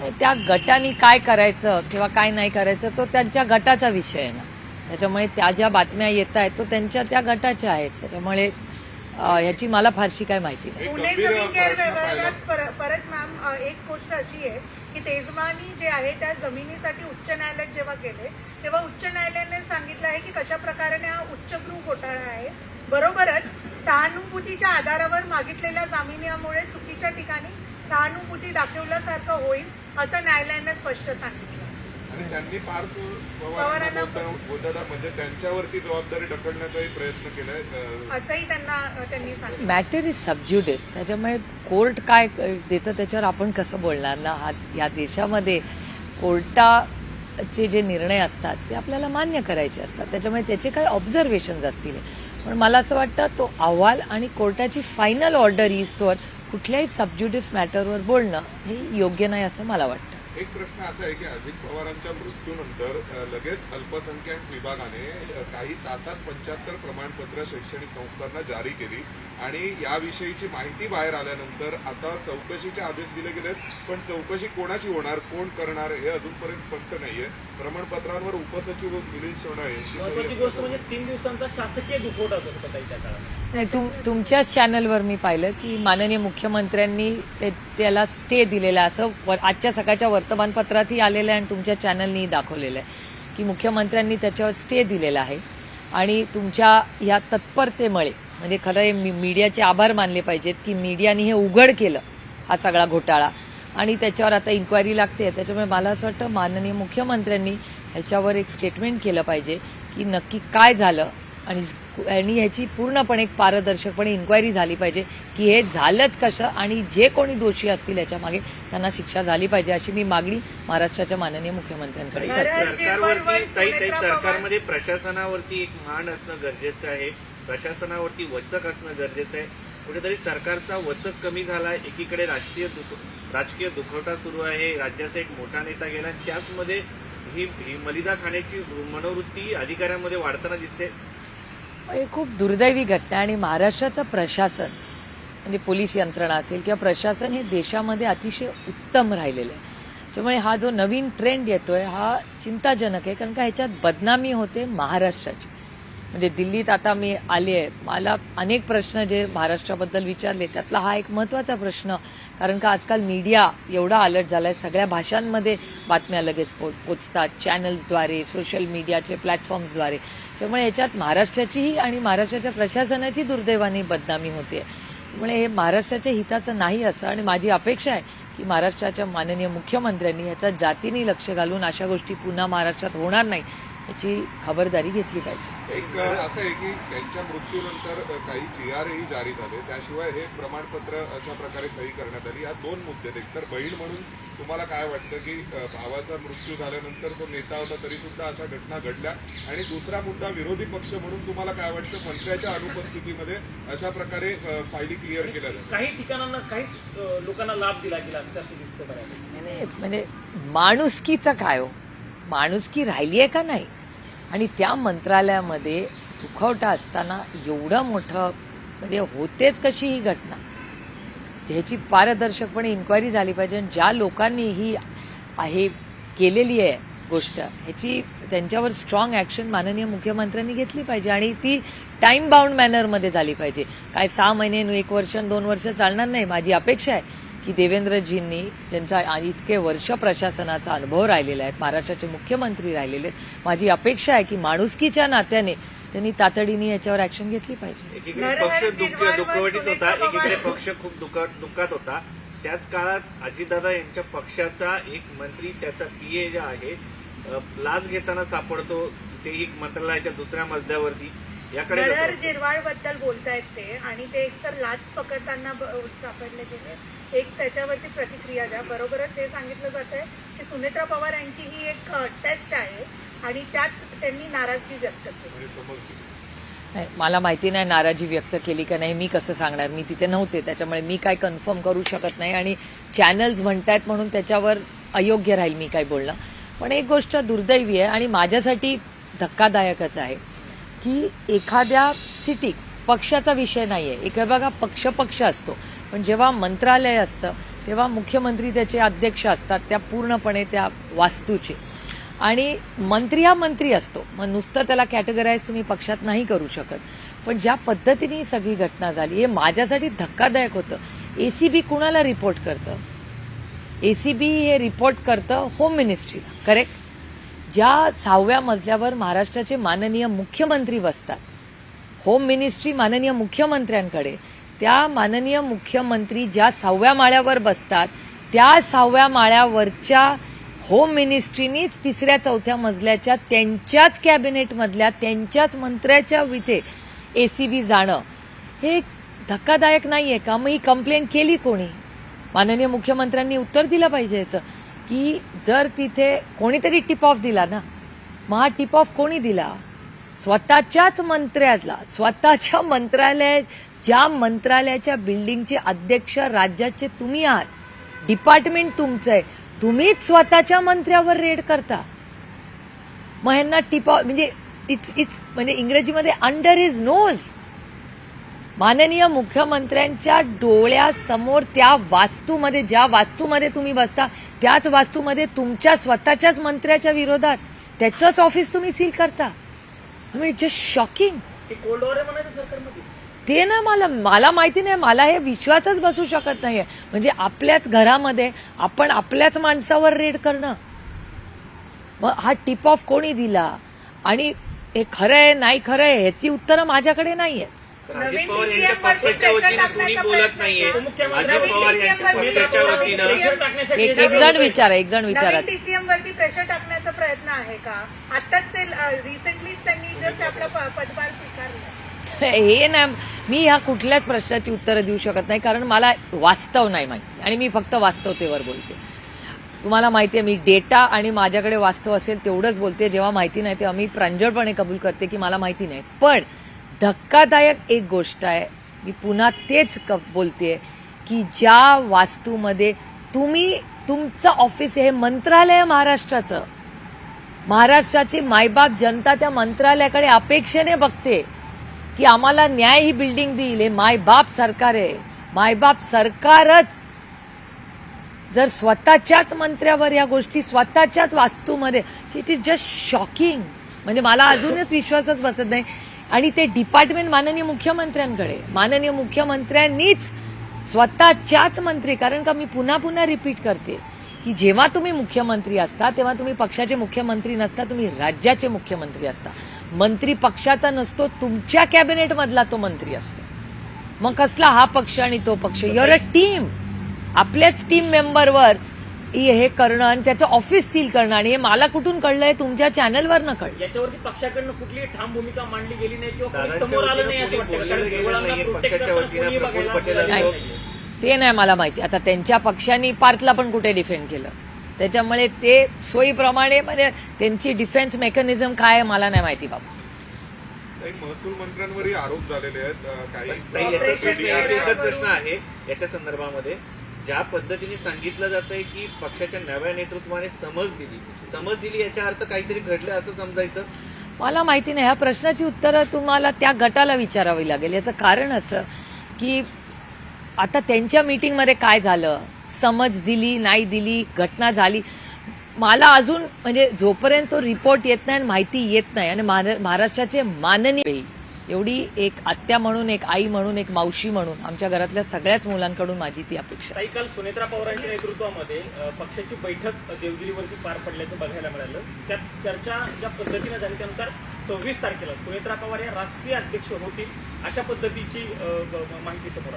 त्या गटाने काय करायचं किंवा काय नाही करायचं तो त्यांच्या गटाचा विषय आहे ना. त्याच्यामुळे त्या ज्या बातम्या येत आहेत तो त्यांच्या त्या गटाच्या आहेत. त्याच्यामुळे अ, ह्याची मला फारशी काय माहिती नाही. पुणे जमीन. गैरव्यवहारात परत मॅम एक गोष्ट अशी आहे की तेजमानी जे आहे त्या जमिनीसाठी उच्च न्यायालयात जेव्हा गेले तेव्हा उच्च न्यायालयाने सांगितलं आहे की कशा प्रकारे हा उच्चभ्रू घोटाळा आहे. बरोबरच सहानुभूतीच्या आधारावर मागितलेल्या जामिनामुळे चुकीच्या ठिकाणी सहानुभूती दाखवल्यासारखं होईल असं न्यायालयाने स्पष्ट सांगितलं. आणि त्यांनी पार्थ पवारांना- बोलताना म्हणजे त्यांच्यावरती जबाबदारी ढकलण्याचाही प्रयत्न केलाय असंही त्यांना त्यांनी सांगितलं. Matter is sub judice. त्याच्यामुळे कोर्ट काय देतं त्याच्यावर आपण कसं बोलणार ना? हा या देशामध्ये कोर्टाचे जे निर्णय असतात ते आपल्याला मान्य करायचे असतात. त्याच्यामुळे त्याचे काही ऑब्झर्वेशन्स असतील. पण मला असं वाटतं तो अहवाल आणि कोर्टाची फायनल ऑर्डर इजतोवर कुठल्याही सबज्युडिस मॅटरवर बोलणं हे योग्य नाही असं मला वाटतं. एक प्रश्न असा आहे की अजित पवारांच्या मृत्यूनंतर लगेच अल्पसंख्याक विभागाने काही तासात पंच्याहत्तर प्रमाणपत्र शैक्षणिक संस्थांना जारी केली आणि याविषयीची माहिती बाहेर आल्यानंतर आता चौकशीचे आदेश दिले गेलेत. पण चौकशी कोणाची होणार कोण करणार हे अजूनपर्यंत स्पष्ट नाहीये. प्रमाणपत्रांवर उपसचिव मिलिंद सोनाळे महत्वाची गोष्ट म्हणजे तीन दिवसांचा शासकीय दुखवटा होता काही त्या काळात. नाही तुम तुमच्याच चॅनलवर मी पाहिलं की माननीय मुख्यमंत्र्यांनी त्याला स्टे दिलेला असं वर- आजच्या सकाळच्या वर्तमानपत्रातही आलेलं आहे आणि तुमच्या चॅनलनी दाखवलेलं आहे की मुख्यमंत्र्यांनी त्याच्यावर स्टे दिलेला आहे. आणि तुमच्या ह्या तत्परतेमुळे म्हणजे खरं हे मी- मीडियाचे आभार मानले पाहिजेत की मीडियाने हे उघड केलं हा सगळा घोटाळा. आणि त्याच्यावर आता इन्क्वायरी लागते त्याच्यामुळे मला असं वाटतं माननीय मुख्यमंत्र्यांनी ह्याच्यावर एक स्टेटमेंट केलं पाहिजे की नक्की काय झालं आणि आणि ह्याची पूर्णपणे एक पारदर्शकपणे इन्क्वायरी झाली पाहिजे की हे झालंच कसं आणि जे कोणी दोषी असतील याच्या मागे त्यांना शिक्षा झाली पाहिजे अशी मी मागणी महाराष्ट्राच्या माननीय मुख्यमंत्र्यांकडे करते. सरकारमध्ये प्रशासनावरती एक मान असणं गरजेचं आहे. प्रशासनावरती वचक असणं गरजेचं आहे. कुठेतरी सरकारचा वचक कमी झाला एकीकडे राष्ट्रीय दुख राजकीय दुखवटा सुरू आहे राज्याचा एक मोठा नेता गेला आणि त्याचमध्ये ही ही मलिदा खाण्याची मनोवृत्ती अधिकाऱ्यांमध्ये वाढताना दिसते. हे खूप दुर्दैवी घटना आहे आणि महाराष्ट्राचं प्रशासन म्हणजे पोलीस यंत्रणा असेल किंवा प्रशासन हे देशामध्ये अतिशय उत्तम राहिलेलं आहे. त्यामुळे हा जो नवीन ट्रेंड येतोय हा चिंताजनक आहे कारण का ह्याच्यात बदनामी होते महाराष्ट्राची. म्हणजे दिल्लीत आता मी आली आहे मला अनेक प्रश्न जे महाराष्ट्राबद्दल विचारले त्यातला हा एक महत्त्वाचा प्रश्न. कारण का आजकाल मीडिया एवढा अलर्ट झाला आहे सगळ्या भाषांमध्ये बातम्या लगेच पो पोचतात. चॅनल्सद्वारे सोशल मीडियाचे प्लॅटफॉर्म्सद्वारे. त्यामुळे याच्यात महाराष्ट्राचीही आणि महाराष्ट्राच्या प्रशासनाची दुर्दैवाने बदनामी होते त्यामुळे हे महाराष्ट्राच्या हिताचं नाही असं आणि माझी अपेक्षा आहे की महाराष्ट्राच्या माननीय मुख्यमंत्र्यांनी याचा जातीने लक्ष घालून अशा गोष्टी पुन्हा महाराष्ट्रात होणार नाही याची खबरदारी घेतली पाहिजे. एक असं आहे की त्यांच्या मृत्यूनंतर काही जी आरही जारी झाले. त्याशिवाय हे प्रमाणपत्र अशा प्रकारे सही करण्यात आली. या दोन मुद्दे आहेत. एक तर बहीण म्हणून तुम्हाला काय वाटतं की भावाचा मृत्यू झाल्यानंतर तो नेता होता तरी सुद्धा अशा घटना घडल्या? आणि दुसरा मुद्दा विरोधी पक्ष म्हणून तुम्हाला काय वाटतं मंत्र्याच्या अनुपस्थितीमध्ये अशा प्रकारे फायली क्लिअर केल्या जातात? काही ठिकाणांना काहीच लोकांना लाभ दिला गेला असं म्हणजे माणुसकीचं काय हो? माणुसकी राहिली आहे का नाही? आणि त्या मंत्रालयामध्ये दुखवटा असताना एवढं मोठं म्हणजे होतेच कशी ही घटना? ह्याची पारदर्शकपणे इन्क्वायरी झाली पाहिजे आणि ज्या लोकांनी ही आहे केलेली आहे गोष्ट ह्याची त्यांच्यावर स्ट्रॉंग ॲक्शन माननीय मुख्यमंत्र्यांनी घेतली पाहिजे आणि ती टाईम बाउंड मॅनरमध्ये झाली पाहिजे. काय सहा महिने एक वर्ष दोन वर्ष चालणार नाही माझी अपेक्षा आहे. की देवेंद्रजींनी त्यांचा इतके वर्ष प्रशासनाचा अनुभव राहिलेला आहे महाराष्ट्राचे मुख्यमंत्री राहिलेले आहेत. माझी अपेक्षा आहे की माणुसकीच्या नात्याने त्यांनी तातडीने याच्यावर ऍक्शन घेतली पाहिजे. पक्ष दुःखवटीत होता एकीकडे पक्ष खूप दुःखात दुःखात होता. त्याच काळात अजितदादा यांच्या पक्षाचा एक मंत्री त्याचा पीए जे आहे लाच घेताना सापडतो तेही मंत्रालयाच्या दुसऱ्या मजल्यावरती. याकडे नरहर? जिरवाळबद्दल बोलतायत ते आणि ते एकतर लाच पकडताना सापडले गेले. एक त्याच्यावरती प्रतिक्रिया द्या. बरोबरच हे सांगितलं जात आहे की सुनेत्रा पवार यांची ही एक टेस्ट आहे आणि त्यात त्यांनी नाराजगी व्यक्त केली. म्हणजे नाही मला माहिती नाही नाराजी व्यक्त केली का नाही मी कसं सांगणार? मी तिथे नव्हते त्याच्यामुळे मी काय कन्फर्म करू शकत नाही आणि चॅनल्स म्हणतायत म्हणून त्याच्यावर अयोग्य राहील मी काय बोलणं. पण एक गोष्ट दुर्दैवी आहे आणि माझ्यासाठी धक्कादायकच आहे. की एखाद्या सिटी पक्षाचा विषय नाही आहे एक बघा पक्ष पक्ष असतो. पण जेव्हा मंत्रालय असतं तेव्हा मुख्यमंत्री त्याचे अध्यक्ष असतात त्या पूर्णपणे त्या वास्तूचे. आणि मंत्री हा मंत्री असतो. मग नुसतं त्याला कॅटेगराईज तुम्ही पक्षात नाही करू शकत. पण ज्या पद्धतीने ही सगळी घटना झाली हे माझ्यासाठी धक्कादायक होतं. ए सी बी कुणाला रिपोर्ट करतं? ए सी बी हे रिपोर्ट करतं होम मिनिस्ट्रीला करेक्ट ज्या सहाव्या मजल्यावर महाराष्ट्राचे माननीय मुख्यमंत्री बसतात होम मिनिस्ट्री माननीय मुख्यमंत्र्यांकडे त्या माननीय मुख्यमंत्री ज्या सहाव्या माळ्यावर बसतात त्या सहाव्या माळ्यावरच्या होम मिनिस्ट्रीनीच तिसऱ्या चौथ्या मजल्याच्या त्यांच्याच कॅबिनेटमधल्या त्यांच्याच मंत्र्याच्या विथे ए सी बी जाणं हे धक्कादायक नाही आहे का? मग ही कंप्लेंट केली कोणी? माननीय मुख्यमंत्र्यांनी उत्तर दिलं पाहिजे याचं. की जर तिथे कोणीतरी टिप ऑफ दिला ना मग हा टिप ऑफ कोणी दिला? स्वतःच्याच मंत्र्याला स्वतःच्या मंत्रालय ज्या मंत्रालयाच्या बिल्डिंगचे अध्यक्ष राज्याचे तुम्ही आहात डिपार्टमेंट तुमचं आहे तुम्हीच स्वतःच्या मंत्र्यावर रेड करता. मग ह्यांना टिप ऑफ म्हणजे इट्स इट्स म्हणजे इंग्रजीमध्ये अंडर इज नोज माननीय मुख्यमंत्र्यांच्या डोळ्यासमोर त्या वास्तूमध्ये ज्या वास्तूमध्ये तुम्ही बसता त्याच वास्तूमध्ये तुमच्या स्वतःच्याच मंत्र्याच्या विरोधात त्याचंच ऑफिस तुम्ही सील करता. जस्ट शॉकिंग ते ना मला मला माहिती नाही मला हे विश्वासच बसू शकत नाहीये. म्हणजे आपल्याच घरामध्ये आपण आपल्याच माणसावर रेड करणं. मग हा टिप ऑफ कोणी दिला? आणि हे खरं आहे नाही खरं आहे ह्याची उत्तरं माझ्याकडे नाहीये तर अजित पवार यांच्या पक्षाच्या वतीनं कोणी बोलत नाहीये. अजित पवार यांच्या पक्षाच्या वतीनं एक एक जण विचारा एक जण विचारा. टीसीएम वरती प्रेशर टाकण्याचा प्रयत्न आहे का? आताच ते रिसेंटलीच त्यांनी जस्ट आपला पदभार स्वीकारला. हे नाही मी ह्या कुठल्याच प्रश्नाची उत्तरं देऊ शकत नाही कारण मला वास्तव नाही माहिती. आणि मी फक्त वास्तवतेवर बोलते. तुम्हाला माहिती आहे मी डेटा आणि माझ्याकडे वास्तव असेल तेवढंच बोलते. जेव्हा माहिती नाही तेव्हा मी प्रांजळपणे कबूल करते की मला माहिती नाही. पण धक्कादायक एक गोष्ट आहे. मी पुन्हा तेच क- बोलतेय की ज्या वास्तूमध्ये तुम्ही तुमचं ऑफिस हे मंत्रालय आहे महाराष्ट्राचं. महाराष्ट्राची मायबाप जनता त्या मंत्रालयाकडे अपेक्षेने बघते की आम्हाला न्याय ही बिल्डिंग देईल. हे मायबाप सरकार आहे. मायबाप सरकारच जर स्वतःच्याच मंत्र्यावर या गोष्टी स्वतःच्याच वास्तूमध्ये इट इज जस्ट शॉकिंग म्हणजे मला अजूनच विश्वासच बसत नाही. आणि ते डिपार्टमेंट माननीय मुख्यमंत्र्यांकडे. माननीय मुख्यमंत्र्यांनीच स्वतःच्याच मंत्री कारण का मी पुन्हा पुन्हा रिपीट करते की जेव्हा तुम्ही मुख्यमंत्री असता तेव्हा तुम्ही पक्षाचे मुख्यमंत्री नसता तुम्ही राज्याचे मुख्यमंत्री असता. मंत्री पक्षाचा नसतो तुमच्या कॅबिनेटमधला तो मंत्री असतो. मग कसला हा पक्ष आणि तो पक्ष? युअर अ टीम आपल्याच टीम मेंबरवर हे करणं आणि त्याचं ऑफिस सील करणं आणि हे मला कुठून कळलंय तुमच्या चॅनलवरनं कळलं याच्यावरती पक्षाकडनं कुठलीही ठाम भूमिका मांडली गेली नाही किंवा कोणी दादांच्या समोर आलं वतीनं नाही असं कोणी वाटतं कारण बोललेलं देवळांना नाहीये. protect पक्षाच्या करताना वतीनं कोणी प्रफुल्ल बघायला पटेल मिळालं आणि- नाहीये. ते नाही मला माहिती. आता त्यांच्या पक्षांनी पार्थला पण कुठे डिफेंड केलं? त्याच्यामुळे ते सोयीप्रमाणे म्हणजे त्यांची डिफेन्स मेकॅनिझम काय आहे मला नाही माहिती बाबा. काही महसूल मंत्र्यांवरही आरोप झालेले आहेत. अं, काही याचा एकच प्रश्न आहे. याच्या संदर्भामध्ये ज्या पद्धतीने सांगितलं जातंय की पक्षाच्या नव्या नेतृत्वाने समज दिली. समज दिली याचा अर्थ काहीतरी घडलं असं समजायचं? मला माहिती नाही. ह्या प्रश्नाची उत्तरं तुम्हाला त्या गटाला विचारावी लागेल. याचं कारण असं की आता त्यांच्या मीटिंगमध्ये काय झालं? समज दिली नाही दिली घटना झाली. मला अजून म्हणजे जोपर्यंत तो रिपोर्ट येत नाही आणि माहिती येत नाही आणि महारा- महाराष्ट्राचे माननीय एवढी एक आत्या म्हणून एक आई म्हणून एक मावशी म्हणून आमच्या घरातल्या सगळ्याच मुलांकडून माझी ती अपेक्षा आहे. काल सुनेत्रा पवारांच्या नेतृत्वामध्ये पक्षाची बैठक देवगिरीवरती पार पडल्याचं बघायला मिळालं त्यात चर्चा ज्या पद्धतीने झाली त्यानुसार सव्वीस तारखेला सुनेत्रा पवार या राष्ट्रीय अध्यक्ष होतील अशा पद्धतीची माहिती समोर